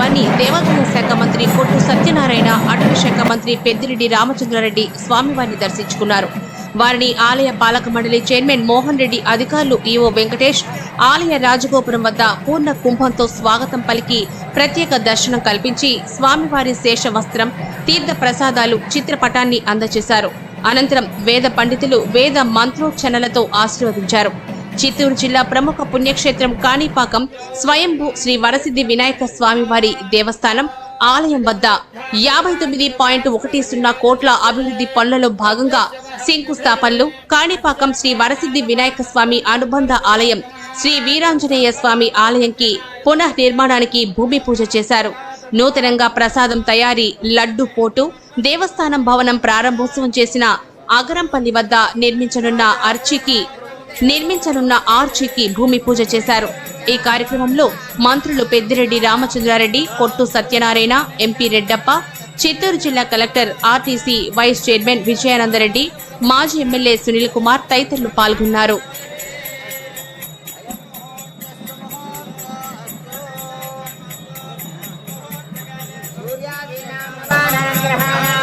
వ్యవసాయ శాఖ మంత్రి కొట్టు సత్యనారాయణ అటవీ శాఖ మంత్రి పెద్దిరెడ్డి రామచంద్రారెడ్డి స్వామివారిని దర్శించుకున్నారు. వారిని ఆలయ పాలక మండలి చైర్మన్ మోహన్ రెడ్డి అధికారులు ఈవో వెంకటేష్ ఆలయ రాజగోపురం వద్ద పూర్ణ కుంభంతో స్వాగతం పలికి ప్రత్యేక దర్శనం కల్పించి స్వామివారి శేష వస్త్రం తీర్థ ప్రసాదాలు చిత్రపటాన్ని అందజేశారు. అనంతరం వేద పండితులు వేద మంత్రోచ్చరణలతో ఆశీర్వదించారు. చిత్తూరు జిల్లా ప్రముఖ పుణ్యక్షేత్రం కాణిపాకం స్వయంభూ శ్రీ వరసిద్ధి వినాయక స్వామివారి దేవస్థానం ఆలయం వద్ద యాభై తొమ్మిది పాయింట్ ఒకటి సున్నా కోట్ల అభివృద్ధి పనులలో భాగంగా శంకుస్థాపనలు కాణిపాకం శ్రీ వరసిద్ధి వినాయక స్వామి అనుబంధ ఆలయం శ్రీ వీరాంజనేయ స్వామి ఆలయంకి పునః నిర్మాణానికి భూమి పూజ చేశారు. నూతనంగా ప్రసాదం తయారీ లడ్డు పోటు దేవస్థానం భవనం ప్రారంభోత్సవం చేసిన అగరంపల్లి వద్ద నిర్మించనున్న అర్చికి నిర్మించనున్న ఆర్చికి భూమి పూజ చేశారు. ఈ కార్యక్రమంలో మంత్రులు పెద్దిరెడ్డి రామచంద్రారెడ్డి కొట్టు సత్యనారాయణ ఎంపీ రెడ్డప్ప చిత్తూరు జిల్లా collector RTC vice chairman Vijayanandareddy మాజీ ఎమ్మెల్యే సునీల్ కుమార్ తదితరులు పాల్గొన్నారు.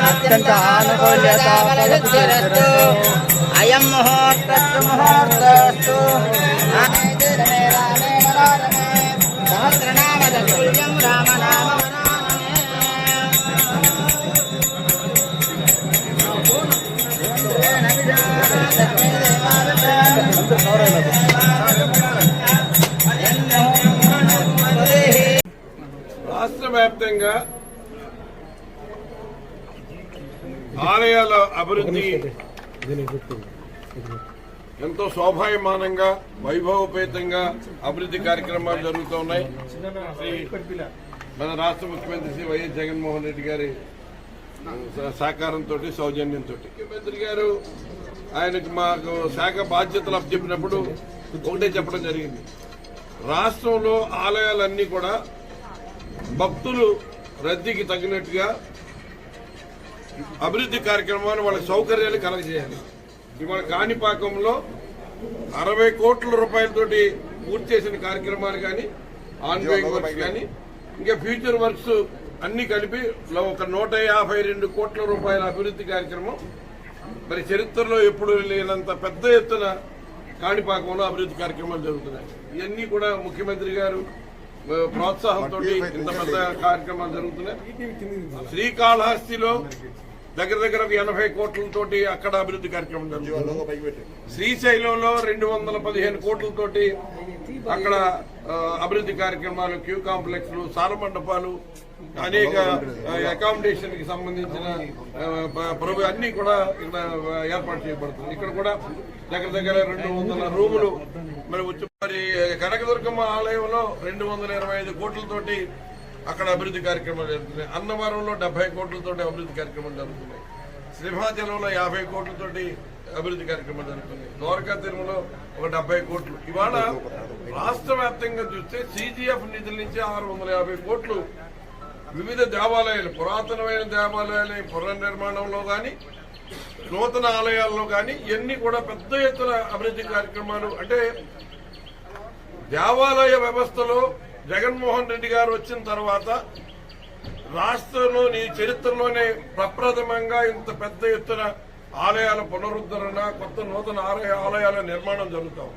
అత్యంత ఆనుకూల్యత ఆనుకూల్యత ముహూర్తస్సు ముహూర్తస్సు రామనామ రాష్ట్ర వ్యాప్తంగా ఆలయాల అభివృద్ధి ఎంతో శోభాయమానంగా వైభవపేతంగా అభివృద్ధి కార్యక్రమాలు జరుగుతూ ఉన్నాయి. మన రాష్ట్ర ముఖ్యమంత్రి శ్రీ వైఎస్ జగన్మోహన్ రెడ్డి గారి సహకారంతో సౌజన్యంతో ముఖ్యమంత్రి గారు ఆయనకు మాకు శాఖ బాధ్యతలు అప్పచెప్పినప్పుడు ఒకటే చెప్పడం జరిగింది. రాష్ట్రంలో ఆలయాలన్నీ కూడా భక్తులు రద్దీకి తగినట్టుగా అభివృద్ధి కార్యక్రమాన్ని వాళ్ళ సౌకర్యాలు కలగజేయాలి. ఇవాళ కాణిపాకంలో అరవై కోట్ల రూపాయలతోటి పూర్తి చేసిన కార్యక్రమాలు కానీ ఆన్గోయింగ్ వర్క్స్ కానీ ఇంకా ఫ్యూచర్ వర్క్స్ అన్ని కలిపి ఒక నూట యాభై రెండు కోట్ల రూపాయల అభివృద్ధి కార్యక్రమం. మరి చరిత్రలో ఎప్పుడు లేనంత పెద్ద ఎత్తున కాణిపాకంలో అభివృద్ధి కార్యక్రమాలు జరుగుతున్నాయి. ఇవన్నీ కూడా ముఖ్యమంత్రి గారు ప్రోత్సాహంతో ఇంత పెద్ద కార్యక్రమాలు జరుగుతున్నాయి. శ్రీకాళహస్తిలో దగ్గర దగ్గర ఎనభై కోట్లతోటి అక్కడ అభివృద్ధి కార్యక్రమం జరుగుతుంది శ్రీశైలంలో రెండు వందల పదిహేను కోట్లతోటి అక్కడ అభివృద్ధి కార్యక్రమాలు క్యూ కాంప్లెక్స్లు సార మండపాలు అనేక అకామిడేషన్కి సంబంధించిన ప్రభు అన్ని కూడా ఇక్కడ ఏర్పాటు చేయబడుతుంది. ఇక్కడ కూడా దగ్గర దగ్గర రెండు వందల రూములు మరి వచ్చి మరి కనకదుర్గమ్మ ఆలయంలో రెండు వందల ఇరవై ఐదు కోట్లతోటి అక్కడ అభివృద్ధి కార్యక్రమాలు జరుగుతున్నాయి. అన్నవరంలో డెబ్బై కోట్లతోటి అభివృద్ధి కార్యక్రమాలు జరుగుతున్నాయి. సింహాచలంలో యాభై కోట్లతోటి అభివృద్ధి కార్యక్రమాలు జరుగుతున్నాయి. ద్వారకా తిరుమలలో ఒక డెబ్బై కోట్లు. ఇవాళ రాష్ట్ర వ్యాప్తంగా చూస్తే సిజిఎఫ్ నిధుల నుంచి ఆరు వందల యాభై కోట్లు వివిధ దేవాలయాలు పురాతనమైన దేవాలయాల పునర్నిర్మాణంలో కానీ నూతన ఆలయాల్లో కానీ ఇవన్నీ కూడా పెద్ద ఎత్తున అభివృద్ధి కార్యక్రమాలు అంటే దేవాలయ వ్యవస్థలో జగన్మోహన్ రెడ్డి గారు వచ్చిన తర్వాత రాష్ట్రంలో నీ చరిత్రలోనే ప్రప్రథమంగా ఇంత పెద్ద ఎత్తున ఆలయాల పునరుద్ధరణ కొత్త నూతన ఆలయ ఆలయాల నిర్మాణం జరుగుతాం